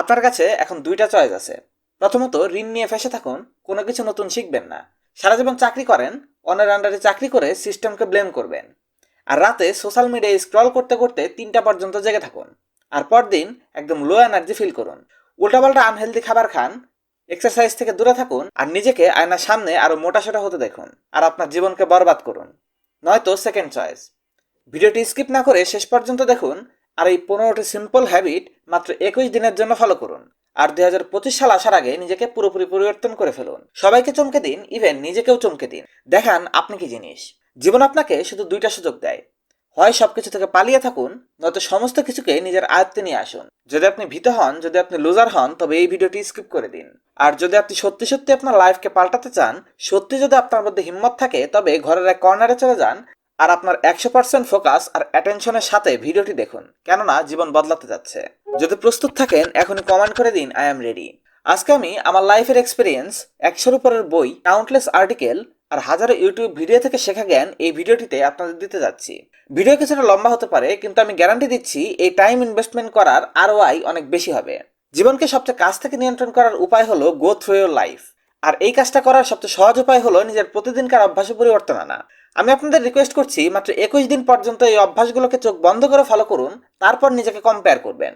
আপনার কাছে এখন দুইটা চয়েস আছে। প্রথমত, ঋণ নিয়ে ফেসে থাকুন, কোনো কিছু নতুন শিখবেন না। সারা জীবন চাকরি করেন, অন্যের আন্ডারে চাকরি করে সিস্টেমকে ব্লেম করবেন। আর রাতে সোশ্যাল মিডিয়ায় স্ক্রল করতে করতে তিনটা পর্যন্ত জেগে থাকুন। আর পরদিন একদম লো এনার্জি ফিল করুন। উল্টাপাল্টা আনহেলদি খাবার খান এক্সারসাইজ থেকে দূরে থাকুন, আর নিজেকে আয়নার সামনে আরও মোটাসোটা হতে দেখুন। আর আপনার জীবনকে বরবাদ করুন। নয়তো সেকেন্ড চয়েস ভিডিওটি স্কিপ না করে শেষ পর্যন্ত দেখুন আর এই পনেরোটি সিম্পল হ্যাবিট মাত্র একুশ দিনের জন্য ফলো করুন। আর দুই হাজার পঁচিশ সাল আসার আগে নিজেকে পুরোপুরি পরিবর্তন করে ফেলুন। সবাইকে চমকে দিন ইভেন নিজেকেও চমকে দিন। দেখান আপনি কি জিনিস? জীবন আপনাকে শুধু দুইটা সুযোগ দেয়। হয় সবকিছু থেকে পালিয়ে থাকুন, নয়তো সমস্ত কিছুকে নিজের আয়ত্তে নিয়ে আসুন। যদি আপনি ভীত হন, যদি আপনি লুজার হন, তবে এই ভিডিওটি স্কিপ করে দিন। আর যদি আপনি সত্যি সত্যি আপনার লাইফকে পাল্টাতে চান, সত্যি যদি আপনার মধ্যে হিম্মত থাকে, তবে ঘরের এক কর্নারে চলে যান আর আপনার একশো পার্সেন্ট ফোকাস আর অ্যাটেনশনের সাথে ভিডিওটি দেখুন, কেননা জীবন বদলাতে যাচ্ছে। যদি প্রস্তুত থাকেন, এখনই কমেন্ট করে দিন আই এম রেডি আজকে আমি আমার লাইফের এক্সপিরিয়েন্স একশোর উপরের বই কাউন্টলেস আর্টিকেল আর হাজারো ইউটিউব ভিডিও থেকে শেখা জ্ঞান এই ভিডিওটিতে আপনাদের দিতে যাচ্ছি। ভিডিও কিছুটা লম্বা হতে পারে, কিন্তু আমি গ্যারান্টি দিচ্ছি, এই টাইম ইনভেস্টমেন্ট করার আই অনেক বেশি হবে। জীবনকে সবচেয়ে কাছ থেকে নিয়ন্ত্রণ করার উপায় হলো গো থ্রু ইউর লাইফ আর এই কাজটা করার সবচেয়ে সহজ উপায় হলো নিজের প্রতিদিনকার অভ্যাসে পরিবর্তন আনা। আমি আপনাদের রিকোয়েস্ট করছি মাত্র একুশ দিন পর্যন্ত এই অভ্যাসগুলোকে চোখ বন্ধ করে ফলো করুন, তারপর নিজেকে কম্পেয়ার করবেন।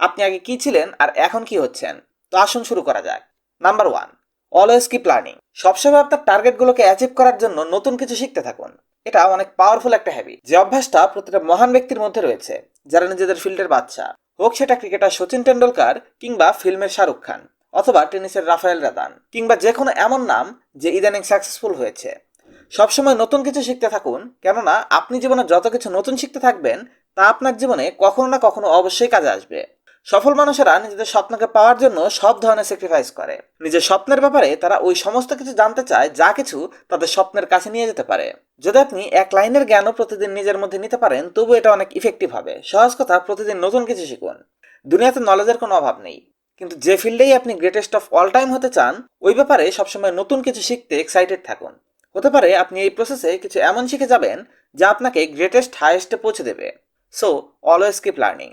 আপনি আগে কি ছিলেন আর এখন কি হচ্ছেন? তো আসুন শুরু করা যাক। Number one always keep learning সবসময় আপনার টার্গেটগুলোকে অ্যাচিভ করার জন্য নতুন কিছু শিখতে থাকুন। এটা অনেক পাওয়ারফুল একটা হ্যাবিট যে অভ্যাসটা প্রতিটা মহান ব্যক্তির মধ্যে রয়েছে, যারা নিজেদের ফিল্ডের বাচ্চা হোক সেটা ক্রিকেটার সচিন টেন্ডুলকার কিংবা ফিল্মের শাহরুখ খান, অথবা টেনিসের রাফায়েল রাদান, কিংবা যে কোনো এমন নাম যে ইদানিং সাকসেসফুল হয়েছে। সবসময় নতুন কিছু শিখতে থাকুন, কেননা আপনি জীবনে যত কিছু নতুন শিখতে থাকবেন, তা আপনার জীবনে কখনো না কখনো অবশ্যই কাজে আসবে। সফল মানুষেরা নিজেদের স্বপ্নকে পাওয়ার জন্য সব ধরনের স্যাক্রিফাইস করে। নিজের স্বপ্নের ব্যাপারে তারা ওই সমস্ত কিছু জানতে চায়, যা কিছু তাদের স্বপ্নের কাছে নিয়ে যেতে পারে। যদি আপনি এক লাইনের জ্ঞানও প্রতিদিন নিজের মধ্যে নিতে পারেন তবু এটা অনেক ইফেক্টিভ হবে। সহজ কথা, প্রতিদিন নতুন কিছু শিখুন। দুনিয়াতে নলেজের কোনো অভাব নেই। কিন্তু যে ফিল্ডেই আপনি গ্রেটেস্ট অফ অল টাইম হতে চান, ওই ব্যাপারে সবসময় নতুন কিছু শিখতে এক্সাইটেড থাকুন। হতে পারে আপনি এই প্রসেসে কিছু এমন শিখে যাবেন যা আপনাকে গ্রেটেস্ট হাইয়েস্টে পৌঁছে দেবে। So always keep learning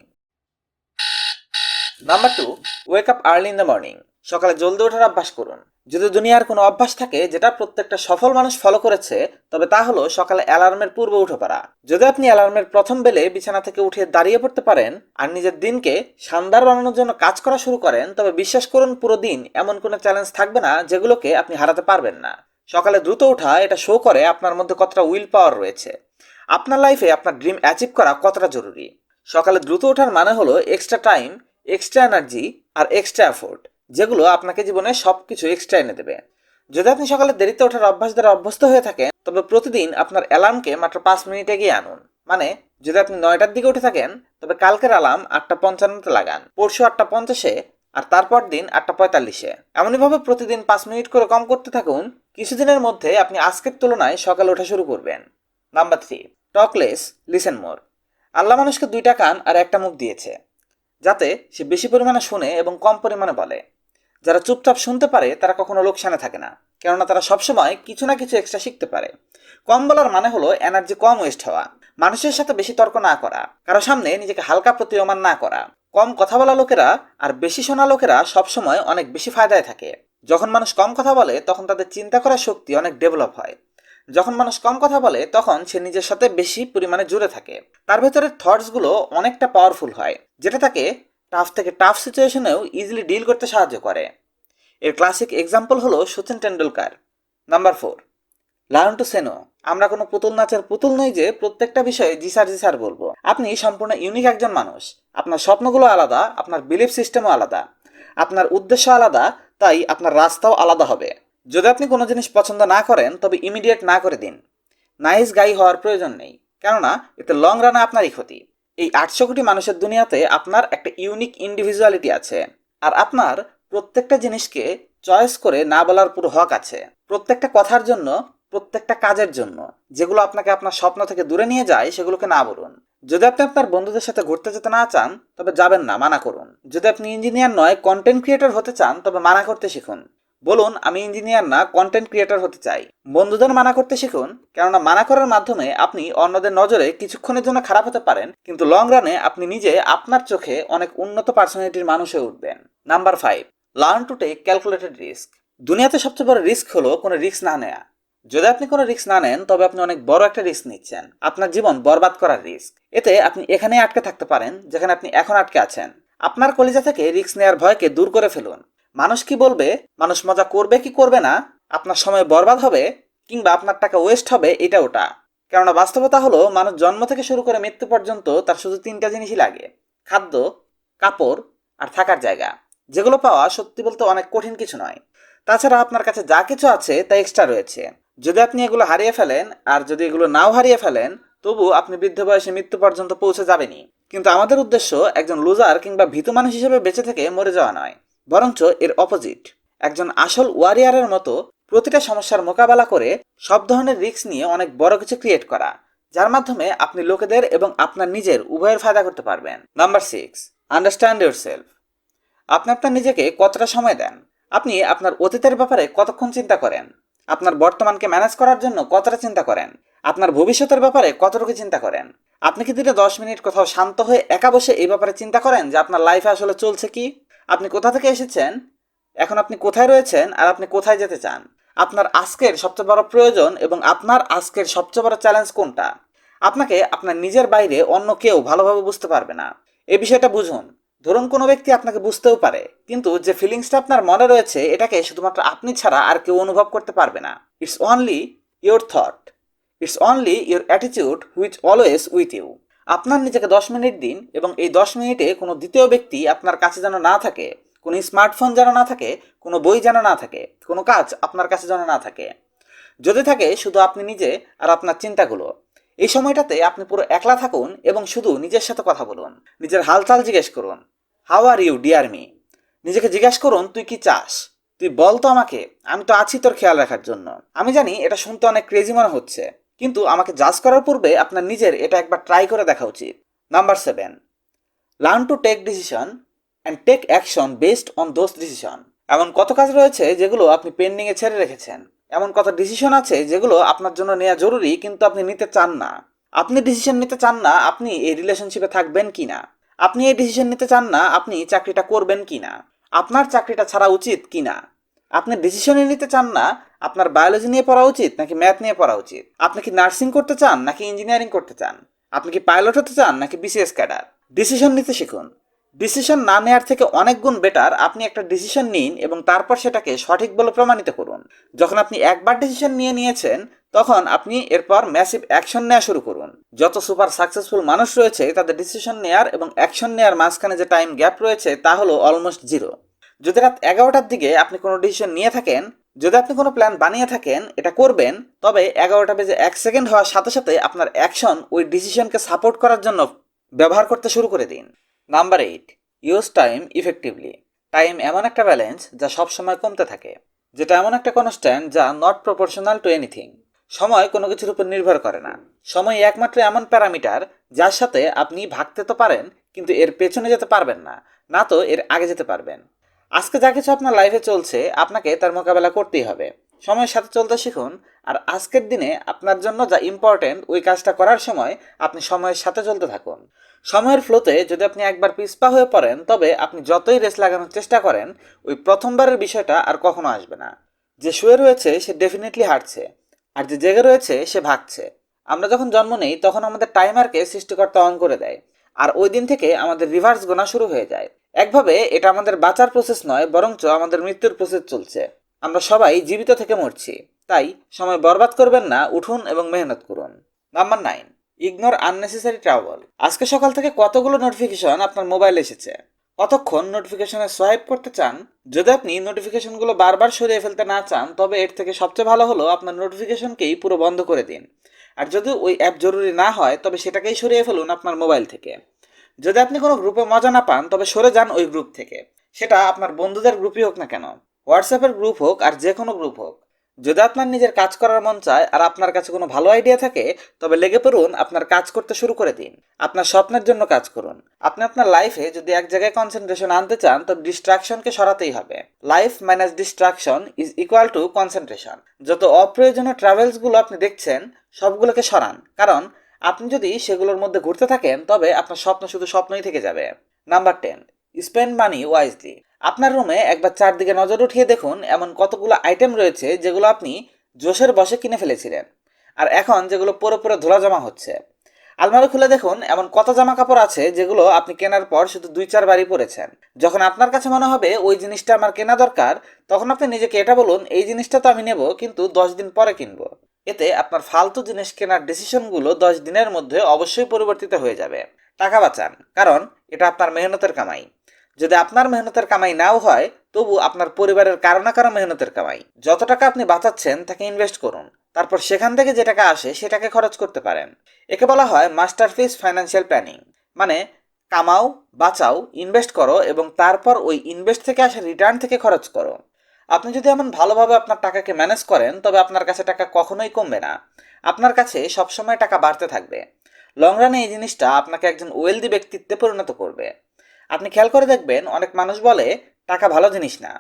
number two wake up early in the morning সকালে জলদি ওঠার অভ্যাস করুন। যদি দুনিয়ার কোনো অভ্যাস থাকে যেটা প্রত্যেকটা সফল মানুষ ফলো করেছে, তবে তা হলো সকালে অ্যালার্মের পূর্বে উঠে পড়া। যদি আপনি অ্যালার্মের প্রথম বেলে বিছানা থেকে উঠে দাঁড়িয়ে পড়তে পারেন আর নিজের দিনকে শানদার বানানোর জন্য কাজ করা শুরু করেন, তবে বিশ্বাস করুন পুরো দিন এমন কোনো চ্যালেঞ্জ থাকবে না যেগুলোকে আপনি হারাতে পারবেন না। সকালে দ্রুত ওঠা এটা শো করে আপনার মধ্যে কতটা উইল পাওয়ার রয়েছে। আপনার লাইফে আপনার ড্রিম অ্যাচিভ করা কতটা জরুরি? সকালে দ্রুত ওঠার মানে হলো এক্সট্রা টাইম এক্সট্রা এনার্জি আর এক্সট্রা এফোর্ট যেগুলো আপনাকে জীবনে সব কিছু এক্সট্রা এনে দেবে। যদি আপনি সকালে দেরিতে ওঠার অভ্যাস দ্বারা অভ্যস্ত হয়ে থাকেন, তবে প্রতিদিন আপনার অ্যালার্মকে মাত্র পাঁচ মিনিটে গিয়ে আনুন। মানে যদি আপনি নয়টার দিকে উঠে থাকেন, তবে কালকের অ্যালার্ম আটটা পঞ্চান্নতে লাগান। পরশু আটটা পঞ্চাশে আর তারপর দিন আটটা পঁয়তাল্লিশে। এমনইভাবে প্রতিদিন পাঁচ মিনিট করে কম করতে থাকুন, কিছুদিনের মধ্যে আপনি আজকের তুলনায় সকালে ওঠা শুরু করবেন। Number three, talk less listen more আল্লাহ মানুষকে দুইটা কান আর একটা মুখ দিয়েছে, যাতে সে বেশি পরিমাণে শুনে এবং কম পরিমাণে বলে। যারা চুপচাপ শুনতে পারে, তারা কখনো লোকসানে থাকে না, কেননা তারা সবসময় কিছু না কিছু এক্সট্রা শিখতে পারে। কম বলার মানে হলো এনার্জি কম ওয়েস্ট হওয়া, মানুষের সাথে বেশি তর্ক না করা, কারও সামনে নিজেকে হালকা প্রতীয়মান না করা। কম কথা বলা লোকেরা আর বেশি শোনা লোকেরা সবসময় অনেক বেশি ফায়দায় থাকে। যখন মানুষ কম কথা বলে, তখন তাদের চিন্তা করার শক্তি অনেক ডেভেলপ হয়। যখন মানুষ কম কথা বলে, তখন সে নিজের সাথে বেশি পরিমাণে জুড়ে থাকে। তার ভেতরের থটসগুলো অনেকটা পাওয়ারফুল হয়, যেটা তাকে টাফ থেকে টাফ সিচুয়েশনেও ইজিলি ডিল করতে সাহায্য করে। এর ক্লাসিক এক্সাম্পল হলো Sachin Tendulkar number four learn to say no, আমরা কোনো পুতুল নাচের পুতুল নই যে প্রত্যেকটা বিষয়ে জি স্যার জি স্যার বলব। আপনি সম্পূর্ণ ইউনিক একজন মানুষ। আপনার স্বপ্নগুলো আলাদা, আপনার বিলিফ সিস্টেমও আলাদা। আপনার উদ্দেশ্য আলাদা, তাই আপনার রাস্তাও আলাদা হবে। যদি আপনি কোনো জিনিস পছন্দ না করেন, তবে ইমিডিয়েট না করে দিন। নাইস গাই হওয়ার প্রয়োজন নেই। কেননা, এতে লং রানে আপনারই ক্ষতি। এই আটশো কোটি মানুষের দুনিয়াতে আপনার একটা ইউনিক ইন্ডিভিজুয়ালিটি আছে। আর আপনার প্রত্যেকটা জিনিসকে চয়েস করে না বলার পুরো হক আছে। প্রত্যেকটা কথার জন্য প্রত্যেকটা কাজের জন্য, যেগুলো আপনাকে আপনার স্বপ্ন থেকে দূরে নিয়ে যায়, সেগুলোকে না বলুন। যদি আপনি আপনার বন্ধুদের সাথে ঘুরতে যেতে না চান, তবে যাবেন না, মানা করুন। যদি আপনি ইঞ্জিনিয়ার নয় কন্টেন্ট ক্রিয়েটর হতে চান, তবে মানা করতে শিখুন। বলুন, আমি ইঞ্জিনিয়ার না কন্টেন্ট ক্রিয়েটর হতে চাই। বন্ধুদের মানা করতে শিখুন, কেননা মানা করার মাধ্যমে আপনি অন্যদের নজরে কিছুক্ষণের জন্য খারাপ হতে পারেন, কিন্তু লং রানে আপনি নিজে আপনার চোখে অনেক উন্নত পার্সোনালিটির মানুষ হয়ে উঠবেন। Number five learn to take calculated risk দুনিয়াতে সবচেয়ে বড় রিস্ক হলো কোনো রিস্ক না নেওয়া যদি আপনি কোনো রিস্ক না নেন, তবে আপনি অনেক বড় একটা রিস্ক নিচ্ছেন। আপনার জীবন বরবাদ করার রিস্ক এতে আপনি এখানে আটকে থাকতে পারেন, যেখানে আপনি এখন আটকে আছেন। আপনার কলিজা থেকে রিস্ক নেওয়ার ভয়কে দূর করে ফেলুন। মানুষ কি বলবে? মানুষ মজা করবে কি করবে না? আপনার সময় বরবাদ হবে, কিংবা আপনার টাকা ওয়েস্ট হবে, এটা ওটা। কেননা বাস্তবতা হলো, মানুষ জন্ম থেকে শুরু করে মৃত্যু পর্যন্ত তার শুধু তিনটা জিনিসই লাগে। খাদ্য, কাপড়, আর থাকার জায়গা। যেগুলো পাওয়া সত্যি বলতে অনেক কঠিন কিছু নয়। তাছাড়া আপনার কাছে যা কিছু আছে, তা এক্সট্রা রয়েছে। যদি আপনি এগুলো হারিয়ে ফেলেন আর যদি এগুলো নাও হারিয়ে ফেলেন, তবু আপনি বৃদ্ধ বয়সে মৃত্যু পর্যন্ত পৌঁছে যাবেনি কিন্তু আমাদের উদ্দেশ্য একজন লুজার কিংবা ভীতু মানুষ হিসেবে বেঁচে থেকে মরে যাওয়া নয়, বরঞ্চ এর অপোজিট একজন আসল ওয়ারিয়ারের মতো প্রতিটা সমস্যার মোকাবেলা করে সব ধরনের রিস্ক নিয়ে অনেক বড় কিছু ক্রিয়েট করা, যার মাধ্যমে আপনি লোকেদের এবং আপনার নিজের উভয়ের ফায়দা করতে পারবেন। Number six understand yourself আপনি আপনার নিজেকে কতটা সময় দেন? আপনি আপনার অতীতের ব্যাপারে কতক্ষণ চিন্তা করেন? আপনার বর্তমানকে ম্যানেজ করার জন্য কতটা চিন্তা করেন? আপনার ভবিষ্যতের ব্যাপারে কতটুকু চিন্তা করেন? আপনি কি দিনে দশ মিনিট কোথাও শান্ত হয়ে একা বসে এই ব্যাপারে চিন্তা করেন যে আপনার লাইফে আসলে চলছে কি? আপনি কোথা থেকে এসেছেন? এখন আপনি কোথায় রয়েছেন? আর আপনি কোথায় যেতে চান? আপনার আজকের সবচেয়ে বড় প্রয়োজন এবং আপনার আজকের সবচেয়ে বড় চ্যালেঞ্জ কোনটা? আপনাকে আপনার নিজের বাইরে অন্য কেউ ভালোভাবে বুঝতে পারবে না। এই বিষয়টা বুঝুন। ধরুন কোনো ব্যক্তি আপনাকে বুঝতেও পারে, কিন্তু যে ফিলিংসটা আপনার মনে রয়েছে, এটাকে শুধুমাত্র আপনি ছাড়া আর কেউ অনুভব করতে পারবে না। It's only your thought it's only your attitude which always with you আপনার নিজেকে দশ মিনিট দিন এবং এই দশ মিনিটে কোনো দ্বিতীয় ব্যক্তি আপনার কাছে যেন না থাকে, কোনো স্মার্টফোন যেন না থাকে, কোনো বই যেন না থাকে, কোনো কাজ আপনার কাছে যেন না থাকে। যদি থাকে, শুধু আপনি নিজে আর আপনার চিন্তাগুলো। এই সময়টাতে আপনি পুরো একলা থাকুন এবং শুধু নিজের সাথে কথা বলুন। নিজের হালচাল জিজ্ঞেস করুন how are you dear me নিজেকে জিজ্ঞেস করুন, তুই কি চাস? তুই বল তো আমাকে, আমি তো আছি তোর খেয়াল রাখার জন্য। আমি জানি এটা শুনতে অনেক ক্রেজি মনে হচ্ছে, কিন্তু আমাকে জাজ করার পূর্বে আপনার নিজের এটা একবার ট্রাই করে দেখা উচিত। Number seven learn to take decision and take action based on those decision এমন কত কাজ রয়েছে যেগুলো আপনি পেন্ডিংয়ে ছেড়ে রেখেছেন। এমন কত ডিসিশন আছে যেগুলো আপনার জন্য নেওয়া জরুরি কিন্তু আপনি নিতে চান না। আপনি ডিসিশন নিতে চান না, আপনি এই রিলেশনশিপে থাকবেন কি না আপনি এই ডিসিশন নিতে চান না, আপনি চাকরিটা করবেন কি না আপনার চাকরিটা ছাড়া উচিত কি না আপনি ডিসিশনই নিতে চান না, আপনার বায়োলজি নিয়ে পড়া উচিত নাকি ম্যাথ নিয়ে পড়া উচিত? আপনি কি নার্সিং করতে চান নাকি ইঞ্জিনিয়ারিং করতে চান? আপনি কি পাইলট হতে চান নাকি বিসিএস ক্যাডার ডিসিশন নিতে শিখুন। ডিসিশন না নেওয়ার থেকে অনেক গুণ বেটার আপনি একটা ডিসিশন নিন এবং তারপর সেটাকে সঠিক বলে প্রমাণিত করুন। যখন আপনি একবার ডিসিশন নিয়ে নিয়েছেন, তখন আপনি এরপর ম্যাসিভ অ্যাকশন নেওয়া শুরু করুন। যত সুপার সাকসেসফুল মানুষ রয়েছে, তাদের ডিসিশন নেয়ার এবং অ্যাকশন নেওয়ার মাঝখানে যে টাইম গ্যাপ রয়েছে, তা হলো অলমোস্ট জিরো। যদি রাত এগারোটার দিকে আপনি কোনো ডিসিশন নিয়ে থাকেন, যদি আপনি কোনো প্ল্যান বানিয়ে থাকেন, এটা করবেন, তবে এগারোটা বেজে এক সেকেন্ড হওয়ার সাথে সাথে আপনার অ্যাকশন ওই ডিসিশনকে সাপোর্ট করার জন্য ব্যবহার করতে শুরু করে দিন। Number eight use time effectively time এমন একটা ব্যালেন্স যা সবসময় কমতে থাকে, যেটা এমন একটা কনস্ট্যান্ট যা নট প্রপোর্শনাল টু এনিথিং সময় কোনো কিছুর উপর নির্ভর করে না। সময় একমাত্র এমন প্যারামিটার যার সাথে আপনি ভাগতে তো পারেন, কিন্তু এর পেছনে যেতে পারবেন না না তো এর আগে যেতে পারবেন। আজকে যা কিছু আপনার লাইফে চলছে, আপনাকে তার মোকাবেলা করতেই হবে। সময়ের সাথে চলতে শিখুন, আর আজকের দিনে আপনার জন্য যা ইম্পর্টেন্ট ওই কাজটা করার সময় আপনি সময়ের সাথে চলতে থাকুন। সময়ের ফ্লোতে যদি আপনি একবার পিসপা হয়ে পড়েন, তবে আপনি যতই রেস লাগানোর চেষ্টা করেন, ওই প্রথমবারের বিষয়টা আর কখনো আসবে না। যে শুয়ে রয়েছে, সে ডেফিনেটলি হাঁটছে। আর যে জেগে রয়েছে, সে ভাগছে। আমরা যখন জন্ম নেই, তখন আমাদের টাইমারকে সৃষ্টিকর্তা অন করে দেয়। আর ওই দিন থেকে আমাদের রিভার্স গোনা শুরু হয়ে যায়। একভাবে এটা আমাদের বাঁচার প্রসেস নয়, বরঞ্চ আমাদের মৃত্যুর প্রসেস চলছে। আমরা সবাই জীবিত থেকে মরছি। তাই সময় বরবাদ করবেন না, উঠুন এবং মেহনত করুন। Number nine ignore unnecessary travel আজকে সকাল থেকে কতগুলো নোটিফিকেশন আপনার মোবাইল এসেছে? কতক্ষণ নোটিফিকেশনে সোয়াইপ করতে চান? যদি আপনি নোটিফিকেশনগুলো বারবার সরিয়ে ফেলতে না চান, তবে এর থেকে সবচেয়ে ভালো হলো আপনার নোটিফিকেশনকেই পুরো বন্ধ করে দিন। আর যদি ওই অ্যাপ জরুরি না হয়, তবে সেটাকেই সরিয়ে ফেলুন আপনার মোবাইল থেকে। যদি আপনি কোনো গ্রুপে মজা না পান, তবে সরে যান ওই গ্রুপ থেকে। সেটা আপনার বন্ধুদের গ্রুপই হোক না কেন। হোয়াটসঅ্যাপের গ্রুপ হোক আর যে কোনো গ্রুপ হোক। যদি আপনার নিজের কাজ করার মন চায় আর আপনার কাছে কোনো ভালো আইডিয়া থাকে, তবে লেগে পড়ুন, আপনার কাজ করতে শুরু করে দিন। আপনার স্বপ্নের জন্য কাজ করুন। আপনি আপনার লাইফে যদি এক জায়গায় কনসেন্ট্রেশন আনতে চান তবে ডিস্ট্রাকশনকে সরাতেই হবে। Life minus distraction is equal to concentration যত অপ্রয়োজনীয় ট্রাভেলসগুলো আপনি দেখছেন, সবগুলোকে সরান। কারণ, আপনি যদি সেগুলোর মধ্যে ঘুরতে থাকেন, তবে আপনার স্বপ্ন শুধু স্বপ্নই থেকে যাবে। Number ten spend money wisely আপনার রুমে একবার চারদিকে নজর উঠিয়ে দেখুন এমন কতগুলো আইটেম রয়েছে যেগুলো আপনি জোশের বসে কিনে ফেলেছিলেন। আর এখন যেগুলো পরে পরে ধুলা জমা হচ্ছে। আলমারি খুলে দেখুন এমন কত জামা কাপড় আছে যেগুলো আপনি কেনার পর শুধু দুই, চার চারবারই পরেছেন। যখন আপনার কাছে মনে হবে ওই জিনিসটা আমার কেনা দরকার, তখন আপনি নিজেকে এটা বলুন, এই জিনিসটা তো আমি নেব, কিন্তু দশ দিন পরে কিনবো। এতে আপনার ফালতু জিনিস কেনার ডিসিশনগুলো দশ দিনের মধ্যে অবশ্যই পরিবর্তিত হয়ে যাবে। টাকা বাঁচান, কারণ এটা আপনার মেহনতের কামাই। যদি আপনার মেহনতের কামাই নাও হয়, তবু আপনার পরিবারের কারও না কারও মেহনতের কামাই। যত টাকা আপনি বাঁচাচ্ছেন, তাকে ইনভেস্ট করুন। তারপর সেখান থেকে যে টাকা আসে, সেটাকে খরচ করতে পারেন। একে বলা হয় মাস্টারপিস ফাইন্যান্সিয়াল প্ল্যানিং মানে কামাও, বাঁচাও ইনভেস্ট করো এবং তারপর ওই ইনভেস্ট থেকে আসা রিটার্ন থেকে খরচ করো। আপনি যদি এমন ভালোভাবে আপনার টাকাকে ম্যানেজ করেন, তবে আপনার কাছে টাকা কখনোই কমবে না। আপনার কাছে সবসময় টাকা বাড়তে থাকবে। লং রানে এই জিনিসটা আপনাকে একজন ওয়েলদি ব্যক্তিত্বে পরিণত করবে। আপনি খেয়াল করে দেখবেন অনেক মানুষ বলে, টাকা ভালো জিনিস না।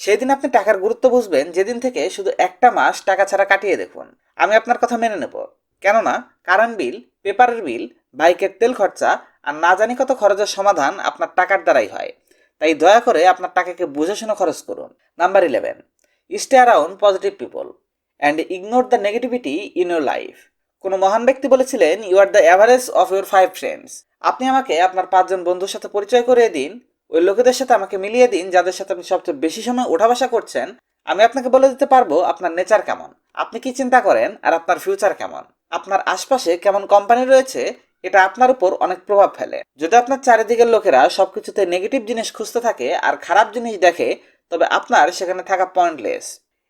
সেই দিন আপনি টাকার গুরুত্ব বুঝবেন যেদিন থেকে শুধু একটা মাস টাকা ছাড়া কাটিয়ে দেখুন। আমি আপনার কথা মেনে নেব। কেননা, কারেন্ট বিল, পেপারের বিল, বাইকের তেল খরচা আর না জানি কত খরচের সমাধান আপনার টাকার দ্বারাই হয়। তাই দয়া করে আপনার টাকাকে বুঝে শুনে খরচ করুন। Number eleven stay around positive people and ignore the negativity in your life কোনো মহান ব্যক্তি বলেছিলেন you are the average of your five friends আপনি আমাকে আপনার পাঁচজন বন্ধুর সাথে পরিচয় করিয়ে দিন, ওই লোকেদের সাথে আমাকে মিলিয়ে দিন যাদের সাথে আপনি সবচেয়ে বেশি সময় ওঠা বসা করছেন। আমি আপনাকে বলে দিতে পারব আপনার নেচার কেমন, আপনি কি চিন্তা করেন আর আপনার ফিউচার কেমন, আপনার আশপাশে কেমন কোম্পানি রয়েছে, এটা আপনার উপর অনেক প্রভাব ফেলে। যদি আপনার চারিদিকের লোকেরা সবকিছুতে নেগেটিভ জিনিস খুঁজতে থাকে আর খারাপ জিনিস দেখে, তবে আপনার সেখানে থাকা পয়েন্টলেস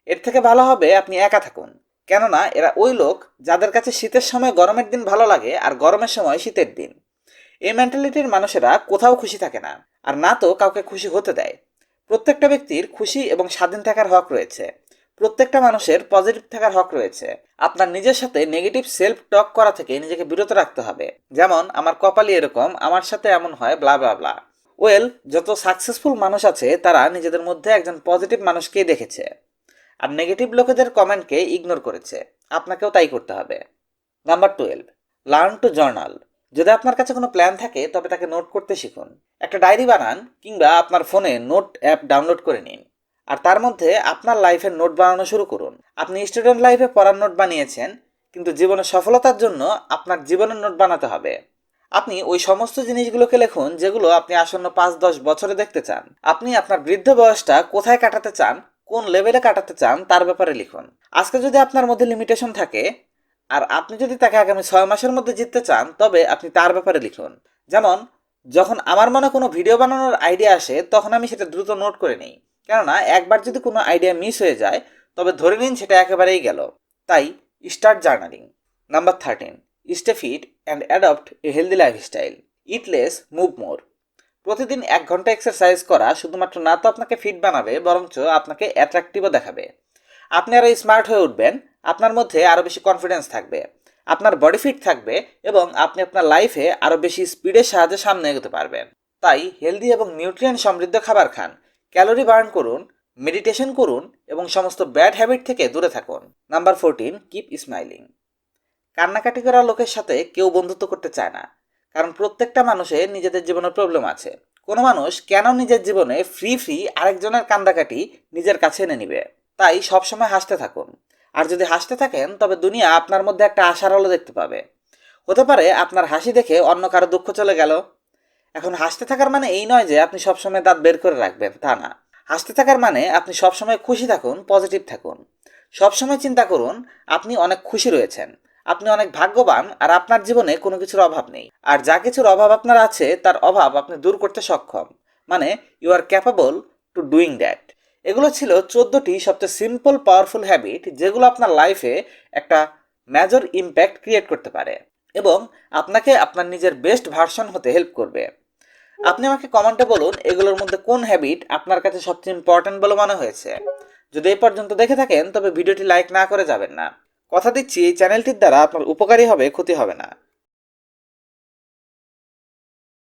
এর থেকে ভালো হবে আপনি একা থাকুন, কেননা এরা ওই লোক যাদের কাছে শীতের সময় গরমের দিন ভালো লাগে আর গরমের সময় শীতের দিন। এই মেন্টালিটির মানুষেরা কোথাও খুশি থাকে না, আর না তো কাউকে খুশি হতে দেয়। প্রত্যেকটা ব্যক্তির খুশি এবং স্বাধীন থাকার হক রয়েছে। প্রত্যেকটা মানুষের পজিটিভ থাকার হক রয়েছে। আপনার নিজের সাথে নেগেটিভ সেলফ টক করা থেকে নিজেকে বিরত রাখতে হবে। যেমন, আমার কপালি এরকম, আমার সাথে এমন হয় ব্লা ব্লা ব্লা ওয়েল যত সাকসেসফুল মানুষ আছে, তারা নিজেদের মধ্যে একজন পজিটিভ মানুষকেই দেখেছে। আর নেগেটিভ লোকেদের কমেন্টকে ইগনোর করেছে। আপনাকেও তাই করতে হবে। Number twelve learn to journal যদি আপনার কাছে কোনো প্ল্যান থাকে, তবে তাকে নোট করতে শিখুন। একটা ডায়েরি বানান, কিংবা আপনার ফোনে নোট অ্যাপ ডাউনলোড করে নিন। আর তার মধ্যে আপনার লাইফের নোট বানানো শুরু করুন। আপনি স্টুডেন্ট লাইফে পড়ার নোট বানিয়েছেন, কিন্তু জীবনের সফলতার জন্য আপনার জীবনের নোট বানাতে হবে। আপনি ওই সমস্ত জিনিসগুলোকে লিখুন, যেগুলো আপনি আসন্ন পাঁচ, দশ বছরে দেখতে চান। আপনি আপনার বৃদ্ধ বয়সটা কোথায় কাটাতে চান, কোন লেভেলে কাটাতে চান, তার ব্যাপারে লিখুন। আজকে যদি আপনার মধ্যে লিমিটেশন থাকে আর আপনি যদি তাকে আগামী ছয় মাসের মধ্যে জিততে চান, তবে আপনি তার ব্যাপারে লিখুন। যেমন, যখন আমার মনে কোনো ভিডিও বানানোর আইডিয়া আসে, তখন আমি সেটা দ্রুত নোট করে নিই। কেননা, একবার যদি কোনো আইডিয়া মিস হয়ে যায়, তবে ধরে নিন সেটা একেবারেই গেল। তাই, start journaling. Number thirteen stay fit and adopt a healthy lifestyle. Eat less, move more. প্রতিদিন এক ঘণ্টা এক্সারসাইজ করা শুধুমাত্র না তো আপনাকে ফিট বানাবে, বরঞ্চ আপনাকে অ্যাট্রাকটিভও দেখাবে। আপনি আরও স্মার্ট হয়ে উঠবেন আপনার মধ্যে আরও বেশি কনফিডেন্স থাকবে, আপনার বডি ফিট থাকবে এবং আপনি আপনার লাইফে আরও বেশি স্পিডের সাহায্যে সামনে এগোতে পারবেন। তাই হেলদি এবং নিউট্রিয়েন্ট সমৃদ্ধ খাবার খান ক্যালোরি বার্ন করুন মেডিটেশন করুন এবং সমস্ত ব্যাড হ্যাবিট থেকে দূরে থাকুন। নাম্বার ফোরটিন কিপ স্মাইলিং কান্নাকাটি করা লোকের সাথে কেউ বন্ধুত্ব করতে চায় না, কারণ প্রত্যেকটা মানুষের নিজেদের জীবনে প্রবলেম আছে। কোনো মানুষ কেন নিজের জীবনে ফ্রি ফ্রি আরেকজনের কান্দাকাটি নিজের কাছে এনে নিবে? তাই সবসময় হাসতে থাকুন। আর যদি হাসতে থাকেন, তবে দুনিয়া আপনার মধ্যে একটা আশার আলো দেখতে পাবে। হতে পারে আপনার হাসি দেখে অন্য কারও দুঃখ চলে গেল। এখন হাসতে থাকার মানে এই নয় যে আপনি সবসময় দাঁত বের করে রাখবেন, তা না। হাসতে থাকার মানে আপনি সবসময় খুশি থাকুন, পজিটিভ থাকুন। সবসময় চিন্তা করুন, আপনি অনেক খুশি রয়েছেন। আপনি অনেক ভাগ্যবান আর আপনার জীবনে কোনো কিছুর অভাব নেই। আর যা কিছুর অভাব আপনার আছে, তার অভাব আপনি দূর করতে সক্ষম। মানে you are capable to doing that এগুলো ছিল চোদ্দোটি সবচেয়ে সিম্পল পাওয়ারফুল হ্যাবিট যেগুলো আপনার লাইফে একটা মেজর ইম্প্যাক্ট ক্রিয়েট করতে পারে এবং আপনাকে আপনার নিজের বেস্ট ভার্সন হতে হেল্প করবে। আপনি আমাকে কমেন্টে বলুন এগুলোর মধ্যে কোন হ্যাবিট আপনার কাছে সবচেয়ে ইম্পর্ট্যান্ট বলে মনে হয়েছে। যদি এই পর্যন্ত দেখে থাকেন, তবে ভিডিওটি লাইক না করে যাবেন না। কথা দিচ্ছি, এই চ্যানেলটির দ্বারা আপনার উপকারী হবে, ক্ষতি হবে না।